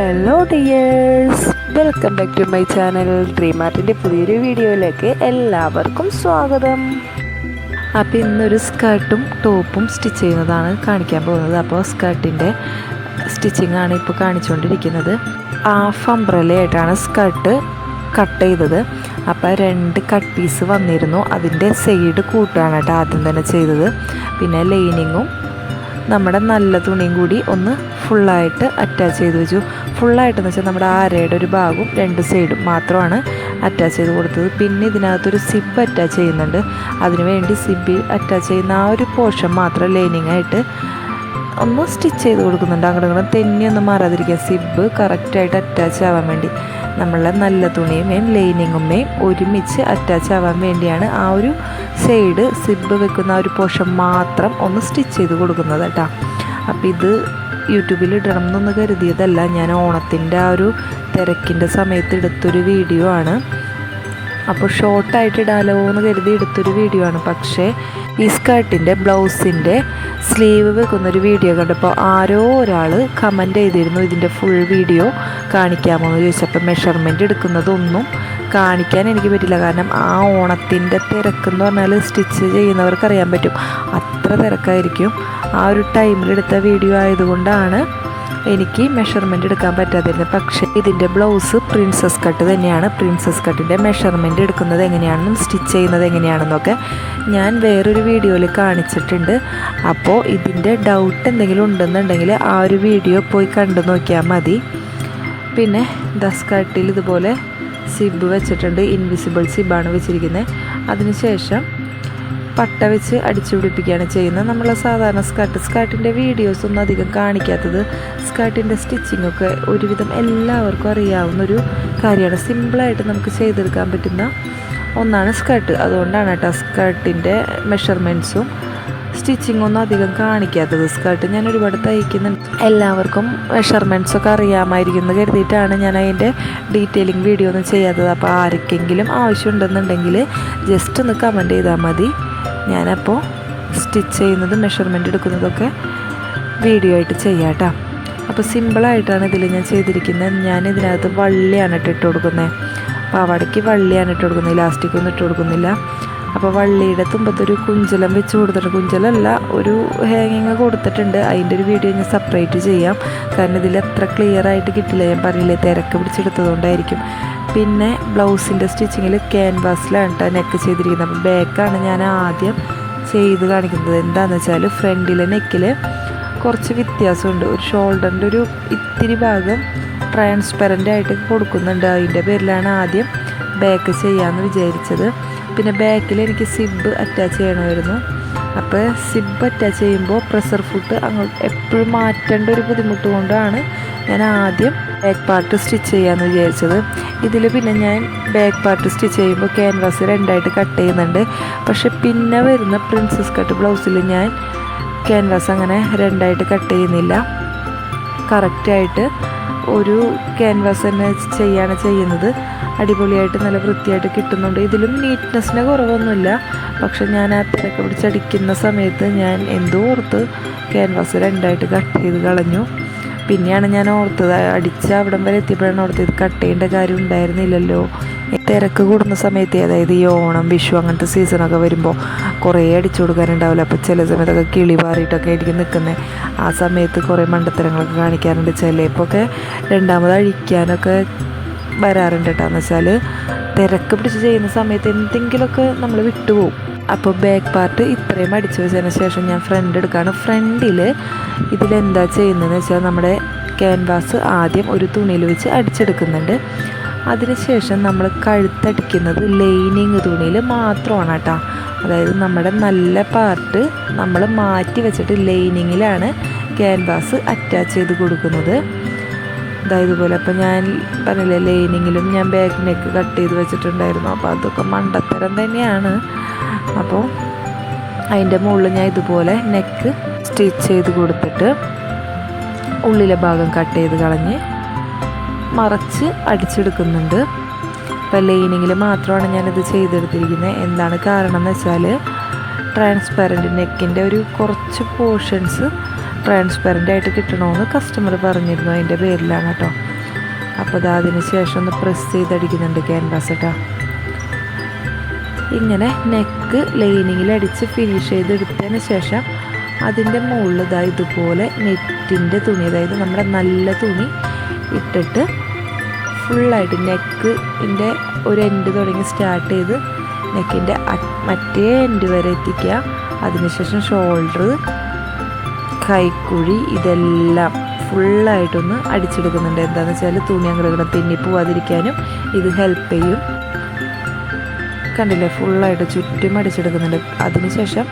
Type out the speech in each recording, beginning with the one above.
Hello dears welcome back to my channel dream ആർട്ടിന്റെ പുതിയൊരു വീഡിയോയിലേക്ക് എല്ലാവർക്കും സ്വാഗതം. അപ്പോൾ ഇന്നൊരു സ്കർട്ടും ടോപ്പും സ്റ്റിച്ച് ചെയ്യുന്നതാണ് കാണിക്കാൻ പോകുന്നത്. അപ്പോൾ സ്കർട്ടിന്റെ സ്റ്റിച്ചിങ് ആണ് ഇപ്പോൾ കാണിച്ചുകൊണ്ടിരിക്കുന്നത്. ഹാഫ് അംബ്രലയായിട്ടാണ് സ്കർട്ട് കട്ട് ചെയ്തത്. അപ്പോൾ രണ്ട് കട്ട് പീസ് വന്നിരുന്നു. അതിന്റെ സൈഡ് കൂട്ടുകയാണ് കേട്ടോ ആദ്യം തന്നെ ചെയ്തത്. പിന്നെ ലൈനിങ്ങും നമ്മുടെ നല്ല തുണിയും കൂടി ഒന്ന് ഫുള്ളായിട്ട് അറ്റാച്ച് ചെയ്ത് വെച്ചു. ഫുള്ളായിട്ടെന്ന് വെച്ചാൽ നമ്മുടെ ആരയുടെ ഒരു ഭാഗവും രണ്ട് സൈഡും മാത്രമാണ് അറ്റാച്ച് ചെയ്ത് കൊടുത്തത്. പിന്നെ ഇതിനകത്തൊരു സിബ് അറ്റാച്ച് ചെയ്യുന്നുണ്ട്. അതിന് വേണ്ടി സിബ് അറ്റാച്ച് ചെയ്യുന്ന ആ ഒരു പോർഷൻ മാത്രം ലൈനിങ് ആയിട്ട് ഒന്ന് സ്റ്റിച്ച് ചെയ്ത് കൊടുക്കുന്നുണ്ട്. അങ്ങോട്ട് ഇങ്ങോട്ട് തെന്നിയൊന്നും മാറാതിരിക്കുക സിബ് കറക്റ്റായിട്ട് അറ്റാച്ച് ആവാൻ വേണ്ടി. നമ്മളെ നല്ല തുണിയുമേയും ലൈനിങ്ങുമേയും ഒരുമിച്ച് അറ്റാച്ച് ആവാൻ വേണ്ടിയാണ് ആ ഒരു സൈഡ് സിബ് വെക്കുന്ന ആ ഒരു പോർഷൻ മാത്രം ഒന്ന് സ്റ്റിച്ച് ചെയ്ത് കൊടുക്കുന്നത് കേട്ടോ. അപ്പോൾ ഇത് യൂട്യൂബിൽ ഇടണം എന്നൊന്ന് കരുതിയതല്ല. ഞാൻ ഓണത്തിന്റെ ആ ഒരു തിരക്കിന്റെ സമയത്ത് എടുത്തൊരു വീഡിയോ ആണ്. അപ്പോൾ ഷോർട്ടായിട്ട് ഇടാലോ എന്ന് കരുതി എടുത്തൊരു വീഡിയോ ആണ്. പക്ഷേ ഈ സ്കർട്ടിന്റെ ബ്ലൗസിന്റെ സ്ലീവ് വെക്കുന്നൊരു വീഡിയോ കണ്ടപ്പോൾ ആരോ ഒരാൾ കമന്റ് ചെയ്തിരുന്നു ഇതിന്റെ ഫുൾ വീഡിയോ കാണിക്കാമോ? എന്ന് ചോദിച്ചപ്പോൾ മെഷർമെന്റ് എടുക്കുന്നതൊന്നും കാണിക്കാൻ എനിക്ക് പറ്റില്ല. കാരണം ആ ഓണത്തിന്റെ തിരക്കെന്ന് പറഞ്ഞാൽ സ്റ്റിച്ച് ചെയ്യുന്നവർക്ക് അറിയാൻ പറ്റും. അത്ര തിരക്കായിരിക്കും. ആ ഒരു ടൈമിലെടുത്ത വീഡിയോ ആയതുകൊണ്ടാണ് എനിക്ക് മെഷർമെന്റ് എടുക്കാൻ പറ്റാതിരുന്നത്. പക്ഷേ ഇതിന്റെ ബ്ലൗസ് പ്രിൻസസ് കട്ട് തന്നെയാണ്. പ്രിൻസസ് കട്ടിന്റെ മെഷർമെന്റ് എടുക്കുന്നത് എങ്ങനെയാണെന്നും സ്റ്റിച്ച് ചെയ്യുന്നത് എങ്ങനെയാണെന്നൊക്കെ ഞാൻ വേറൊരു വീഡിയോയിൽ കാണിച്ചിട്ടുണ്ട്. അപ്പോൾ ഇതിന്റെ ഡൗട്ട് എന്തെങ്കിലും ഉണ്ടെന്നുണ്ടെങ്കിൽ ആ ഒരു വീഡിയോ പോയി കണ്ടു നോക്കിയാൽ മതി. പിന്നെ ദസ്കട്ടിൽ ഇതുപോലെ സിബ് വെച്ചിട്ടുണ്ട് ഇൻവിസിബിൾ സിബാണ് വെച്ചിരിക്കുന്നത് അതിനുശേഷം പട്ട വെച്ച് അടിച്ചു പിടിപ്പിക്കുകയാണ് ചെയ്യുന്നത്. നമ്മൾ സാധാരണ സ്കർട്ട് സ്കർട്ടിന്റെ വീഡിയോസ് ഒന്നും അധികം കാണിക്കാത്തത് സ്കർട്ടിന്റെ സ്റ്റിച്ചിങ് ഒക്കെ ഒരുവിധം എല്ലാവർക്കും അറിയാവുന്ന ഒരു കാര്യമാണ് സിമ്പിളായിട്ട് നമുക്ക് ചെയ്തെടുക്കാൻ പറ്റുന്ന ഒന്നാണ് സ്കർട്ട്. അതുകൊണ്ടാണ് കേട്ടോ സ്കർട്ടിന്റെ മെഷർമെന്റ്സും സ്റ്റിച്ചിങ് ഒന്നും അധികം കാണിക്കാത്തത് സ്കേർട്ട് ഞാൻ ഒരുപാട് തയ്ക്കുന്നുണ്ട്. എല്ലാവർക്കും മെഷർമെന്റ്സ് ഒക്കെ അറിയാമായിരിക്കും എന്ന് കരുതിയിട്ടാണ് ഞാൻ അതിന്റെ ഡീറ്റെയിലിംഗ് വീഡിയോ ഒന്നും ചെയ്യാത്തത്. അപ്പോൾ ആർക്കെങ്കിലും ആവശ്യമുണ്ടെന്നുണ്ടെങ്കിൽ ജസ്റ്റ് ഒന്ന് കമന്റ് ചെയ്താൽ മതി. ഞാനപ്പോൾ സ്റ്റിച്ച് ചെയ്യുന്നത് മെഷർമെന്റ് എടുക്കുന്നതൊക്കെ വീഡിയോ ആയിട്ട് ചെയ്യാം കേട്ടോ അപ്പോൾ സിമ്പിളായിട്ടാണ് ഇതിൽ ഞാൻ ചെയ്തിരിക്കുന്നത്. ഞാൻ ഇതിനകത്ത് വള്ളിയാണ് ഇട്ട് കൊടുക്കുന്നത് പാവാടയ്ക്ക് വള്ളിയാണ് ഇട്ട് കൊടുക്കുന്നത് ഇലാസ്റ്റിക് ഒന്നും ഇട്ട് കൊടുക്കുന്നില്ല. അപ്പോൾ വള്ളിയുടെ തുമ്പത്തൊരു കുഞ്ചലം വെച്ച് കൊടുത്തിട്ടുണ്ട്. കുഞ്ചലല്ല ഒരു ഹാങ്ങിങ് കൊടുത്തിട്ടുണ്ട്. അതിന്റെ ഒരു വീഡിയോ ഞാൻ സെപ്പറേറ്റ് ചെയ്യാം. കാരണം ഇതിൽ അത്ര ക്ലിയർ ആയിട്ട് കിട്ടില്ല. ഞാൻ പറയില്ലേ തിരക്ക് പിടിച്ചെടുത്തതുകൊണ്ടായിരിക്കും. പിന്നെ ബ്ലൗസിന്റെ സ്റ്റിച്ചിങ്ങിൽ ക്യാൻവാസിലാണ് കേട്ടോ നെക്ക് ചെയ്തിരിക്കുന്നത്. അപ്പോൾ ബാക്കാണ് ഞാൻ ആദ്യം ചെയ്ത് കാണിക്കുന്നത്. എന്താണെന്ന് വെച്ചാൽ ഫ്രണ്ടിലെ നെക്കിൽ കുറച്ച് വ്യത്യാസമുണ്ട്. ഒരു ഷോൾഡറിന്റെ ഒരു ഇത്തിരി ഭാഗം ട്രാൻസ്പെറന്റ് ആയിട്ട് കൊടുക്കുന്നുണ്ട്. അതിന്റെ പേരിലാണ് ആദ്യം ബാക്ക് ചെയ്യാമെന്ന് വിചാരിച്ചത്. പിന്നെ ബാക്കിൽ എനിക്ക് സിബ് അറ്റാച്ച് ചെയ്യണമായിരുന്നു. അപ്പോൾ സിബ് അറ്റാച്ച് ചെയ്യുമ്പോൾ പ്രഷർ ഫുഡ് അങ്ങോട്ട് എപ്പോഴും മാറ്റേണ്ട ഒരു ബുദ്ധിമുട്ട് കൊണ്ടാണ് ഞാൻ ആദ്യം ബാക്ക് പാർട്ട് സ്റ്റിച്ച് ചെയ്യാമെന്ന് വിചാരിച്ചത്. ഇതിൽ പിന്നെ ഞാൻ ബാക്ക് പാർട്ട് സ്റ്റിച്ച് ചെയ്യുമ്പോൾ ക്യാൻവാസ് രണ്ടായിട്ട് കട്ട് ചെയ്യുന്നുണ്ട്. പക്ഷെ പിന്നെ വരുന്ന പ്രിൻസസ് കട്ട് ബ്ലൗസിൽ ഞാൻ ക്യാൻവാസ് അങ്ങനെ രണ്ടായിട്ട് കട്ട് ചെയ്യുന്നില്ല. കറക്റ്റായിട്ട് ഒരു ക്യാൻവാസ് തന്നെ ചെയ്യാണ് ചെയ്യുന്നത്. അടിപൊളിയായിട്ട് നല്ല വൃത്തിയായിട്ട് കിട്ടുന്നുണ്ട്. ഇതിലും നീറ്റ്നെസ്സിന് കുറവൊന്നുമില്ല. പക്ഷെ ഞാൻ ആ തിരക്ക് പിടിച്ചടിക്കുന്ന സമയത്ത് ഞാൻ എന്തോ ഓർത്ത് ക്യാൻവാസ് രണ്ടായിട്ട് കട്ട് ചെയ്ത് കളഞ്ഞു. പിന്നെയാണ് ഞാൻ ഓർത്തത്. അടിച്ച അവിടം വരെ എത്തിയപ്പോഴാണ് ഓർത്തത് ഇത് കട്ട് ചെയ്യേണ്ട കാര്യം ഉണ്ടായിരുന്നില്ലല്ലോ. തിരക്ക് കൂടുന്ന സമയത്ത് അതായത് ഈ ഓണം വിഷു അങ്ങനത്തെ സീസണൊക്കെ വരുമ്പോൾ കുറേ അടിച്ചു കൊടുക്കാനുണ്ടാവില്ല. അപ്പോൾ ചില സമയത്തൊക്കെ കിളി പാറിയിട്ടൊക്കെ ആയിരിക്കും നിൽക്കുന്നത് ആ സമയത്ത് കുറേ മണ്ടത്തരങ്ങളൊക്കെ കാണിക്കാറുണ്ട് ചിലപ്പോഴൊക്കെ രണ്ടാമത് അഴിക്കാനൊക്കെ വരാറുണ്ട് കേട്ടോ. എന്ന് വെച്ചാൽ തിരക്ക് പിടിച്ച് ചെയ്യുന്ന സമയത്ത് എന്തെങ്കിലുമൊക്കെ നമ്മൾ വിട്ടുപോകും. അപ്പോൾ ബാക്ക് പാർട്ട് ഇത്രയും അടിച്ചു വെച്ചതിന് ശേഷം ഞാൻ ഫ്രണ്ട് എടുക്കുകയാണ്. ഫ്രണ്ടിൽ ഇതിലെന്താ ചെയ്യുന്നതെന്ന് വെച്ചാൽ നമ്മുടെ ക്യാൻവാസ് ആദ്യം ഒരു തുണിയിൽ വെച്ച് അടിച്ചെടുക്കുന്നുണ്ട്. അതിനുശേഷം നമ്മൾ കഴുത്തടിക്കുന്നത് ലൈനിങ് തുണിയിൽ മാത്രമാണ് കേട്ടോ. അതായത് നമ്മുടെ നല്ല പാർട്ട് നമ്മൾ മാറ്റി വെച്ചിട്ട് ലൈനിങ്ങിലാണ് ക്യാൻവാസ് അറ്റാച്ച് ചെയ്ത് കൊടുക്കുന്നത്. അതായത് പോലെ അപ്പോൾ ഞാൻ പറഞ്ഞില്ലേ ലൈനിങ്ങിലും ഞാൻ ബാക്ക് നെക്ക് കട്ട് ചെയ്ത് വെച്ചിട്ടുണ്ടായിരുന്നു. അപ്പോൾ അതൊക്കെ മണ്ടത്തരം തന്നെയാണ്. അപ്പോൾ അതിന്റെ മുകളിൽ ഞാൻ ഇതുപോലെ നെക്ക് സ്റ്റിച്ച് ചെയ്ത് കൊടുത്തിട്ട് ഉള്ളിലെ ഭാഗം കട്ട് ചെയ്ത് കളഞ്ഞ് മറച്ച് അടിച്ചെടുക്കുന്നുണ്ട്. ഇപ്പോൾ ലൈനിങ്ങിൽ മാത്രമാണ് ഞാനിത് ചെയ്തെടുത്തിരിക്കുന്നത്. എന്താണ് കാരണം എന്ന് വെച്ചാൽ ട്രാൻസ്പെറന്റ് നെക്കിന്റെ ഒരു കുറച്ച് പോർഷൻസ് ട്രാൻസ്പെറന്റ് ആയിട്ട് കിട്ടണമെന്ന് കസ്റ്റമർ പറഞ്ഞിരുന്നു. അതിന്റെ പേരിലാണ് കേട്ടോ. അപ്പോൾ അത് അതിന് ശേഷം ഒന്ന് പ്രസ് ചെയ്തടിക്കുന്നുണ്ട് ക്യാൻവാസ് കേട്ടോ ഇങ്ങനെ നെക്ക് ലൈനിങ്ങിൽ അടിച്ച് ഫിനിഷ് ചെയ്തെടുത്തതിന് ശേഷം അതിന്റെ മുകളിൽ ഇതാ ഇതുപോലെ നെറ്റിന്റെ തുണി അതായത് നമ്മുടെ നല്ല തുണി ഇട്ടിട്ട് ഫുള്ളായിട്ട് നെക്കിന്റെ ഒരു എൻഡ് തുടങ്ങി സ്റ്റാർട്ട് ചെയ്ത് നെക്കിന്റെ മറ്റേ എൻഡ് വരെ എത്തിക്കുക. അതിനുശേഷം ഷോൾഡർ കൈക്കുഴി ഇതെല്ലാം ഫുള്ളായിട്ടൊന്ന് അടിച്ചെടുക്കുന്നുണ്ട്. എന്താണെന്ന് വെച്ചാൽ തുണി അങ്ങനെ തിന്നിപ്പോവാതിരിക്കാനും ഇത് ഹെൽപ്പ് ചെയ്യും. കണ്ടില്ലേ? ഫുള്ളായിട്ട് ചുറ്റും അടിച്ചെടുക്കുന്നുണ്ട്. അതിനുശേഷം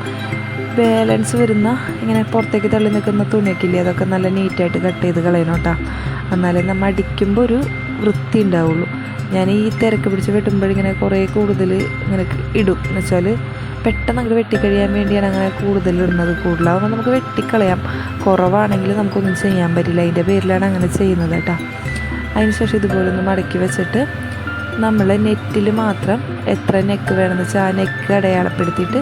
ബാലൻസ് വരുന്ന ഇങ്ങനെ പുറത്തേക്ക് തള്ളി നിൽക്കുന്ന തുണിയൊക്കെ ഇല്ലേ അതൊക്കെ നല്ല നീറ്റായിട്ട് കട്ട് ചെയ്ത് കളയണം കേട്ടോ. എന്നാലേ നമ്മൾ അടിക്കുമ്പോൾ ഒരു വൃത്തി ഉണ്ടാവുള്ളൂ. ഞാൻ ഈ തിരക്ക് പിടിച്ച് വെട്ടുമ്പോഴിങ്ങനെ കുറേ കൂടുതൽ ഇങ്ങനെ ഇടും. എന്ന് വെച്ചാൽ പെട്ടെന്ന് അങ്ങോട്ട് വെട്ടിക്കഴിയാൻ വേണ്ടിയാണ് അങ്ങനെ കൂടുതൽ ഇടുന്നത്. കൂടുതലാവുമ്പോൾ നമുക്ക് വെട്ടിക്കളയാം. കുറവാണെങ്കിൽ നമുക്കൊന്നും ചെയ്യാൻ പറ്റില്ല. അതിന്റെ പേരിലാണ് അങ്ങനെ ചെയ്യുന്നത് കേട്ടോ. അതിനുശേഷം ഇതുപോലെ ഒന്ന് മടക്കി വെച്ചിട്ട് നമ്മൾ നെറ്റിൽ മാത്രം എത്ര നെക്ക് വേണമെന്ന് വെച്ചാൽ ആ നെക്ക് അടയാളപ്പെടുത്തിയിട്ട്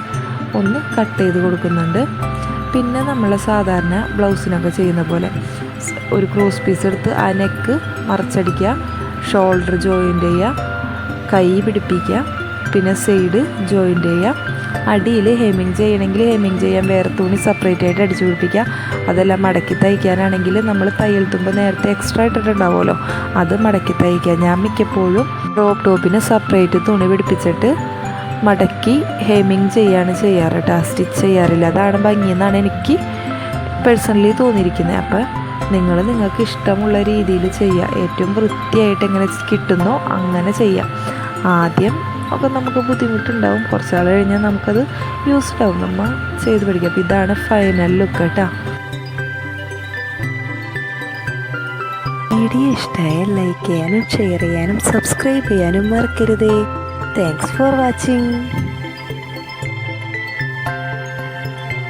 ഒന്ന് കട്ട് ചെയ്ത് കൊടുക്കുന്നുണ്ട്. പിന്നെ നമ്മൾ സാധാരണ ബ്ലൗസിനൊക്കെ ചെയ്യുന്ന പോലെ ഒരു ക്രോസ് പീസ് എടുത്ത് ആ നെക്ക് മറച്ചടിക്കുക ഷോൾഡർ ജോയിന്റ് ചെയ്യുക കൈ പിടിപ്പിക്കുക പിന്നെ സൈഡ് ജോയിന്റ് ചെയ്യുക. അടിയിൽ ഹെമ്മിങ് ചെയ്യണമെങ്കിൽ ഹെമ്മിങ് ചെയ്യാൻ വേറെ തുണി സെപ്പറേറ്റ് ആയിട്ട് അടിച്ചു പിടിപ്പിക്കുക. അതെല്ലാം മടക്കി തയ്ക്കാനാണെങ്കിൽ നമ്മൾ തയ്യൽ തുമ്പ് നേരത്തെ എക്സ്ട്രാ ഇട്ടിട്ടുണ്ടാവുമല്ലോ. അത് മടക്കി തയ്ക്കുക. ഞാൻ മിക്കപ്പോഴും ടോപ്പ് ടോപ്പിന് സെപ്പറേറ്റ് തുണി പിടിപ്പിച്ചിട്ട് മടക്കി ഹേമിങ് ചെയ്യാണ് ചെയ്യാറ് കേട്ടോ സ്റ്റിച്ച് ചെയ്യാറില്ല. അതാണ് ഭംഗിയെന്നാണ് എനിക്ക് പേഴ്സണലി തോന്നിയിരിക്കുന്നത്. അപ്പോൾ നിങ്ങൾ നിങ്ങൾക്ക് ഇഷ്ടമുള്ള രീതിയിൽ ചെയ്യുക ഏറ്റവും വൃത്തിയായിട്ട് എങ്ങനെ കിട്ടുന്നോ അങ്ങനെ ചെയ്യാം. ആദ്യം ഒക്കെ നമുക്ക് ബുദ്ധിമുട്ടുണ്ടാവും. കുറച്ചാൾ കഴിഞ്ഞാൽ നമുക്കത് യൂസ്ഡ് ആവും നമ്മൾ ചെയ്ത് പഠിക്കാം അപ്പോൾ ഇതാണ് ഫൈനൽ ലുക്ക് കേട്ടോ വീഡിയോ ഇഷ്ടമായാൽ ലൈക്ക് ചെയ്യാനും ഷെയർ ചെയ്യാനും സബ്സ്ക്രൈബ് ചെയ്യാനും മറക്കരുതേ. Thanks for watching